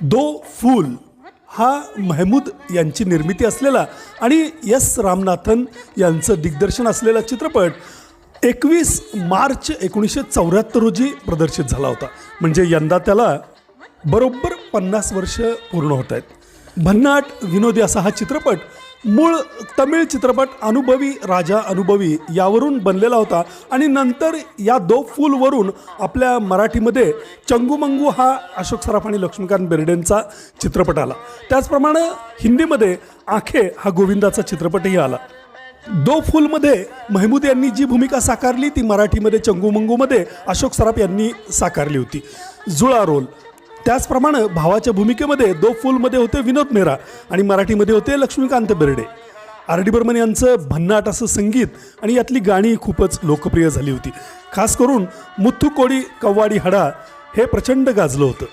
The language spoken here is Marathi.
दो फूल हा महमूद यांची निर्मिती असलेला आणि एस रामनाथन यांचं दिग्दर्शन असलेला चित्रपट एकवीस मार्च एकोणीसशे चौऱ्याहत्तर रोजी प्रदर्शित झाला होता. म्हणजे यंदा त्याला बरोबर पन्नास वर्ष पूर्ण होत आहेत. भन्नाट विनोदी असा हा चित्रपट मूळ तमिळ चित्रपट अनुभवी राजा अनुभवी यावरून बनलेला होता आणि नंतर या दो फूलवरून आपल्या मराठीमध्ये चंगूमंगू हा अशोक सराफ आणि लक्ष्मीकांत बेर्डेंचा चित्रपट आला. त्याचप्रमाणे हिंदीमध्ये आखे हा गोविंदाचा चित्रपटही आला. दो फूलमध्ये महमूद यांनी जी भूमिका साकारली ती मराठीमध्ये चंगूमंगूमध्ये अशोक सराफ यांनी साकारली होती. जुळा रोल. त्याचप्रमाणे भावाच्या भूमिकेमध्ये दो फूलमध्ये होते विनोद मेहरा आणि मराठीमध्ये होते लक्ष्मीकांत बेर्डे. आर डी बर्मन यांचं भन्नाट असं संगीत आणि यातली गाणी खूपच लोकप्रिय झाली होती. खास करून मुथ्थू कोडी कव्वाडी हडा हे प्रचंड गाजलं होतं.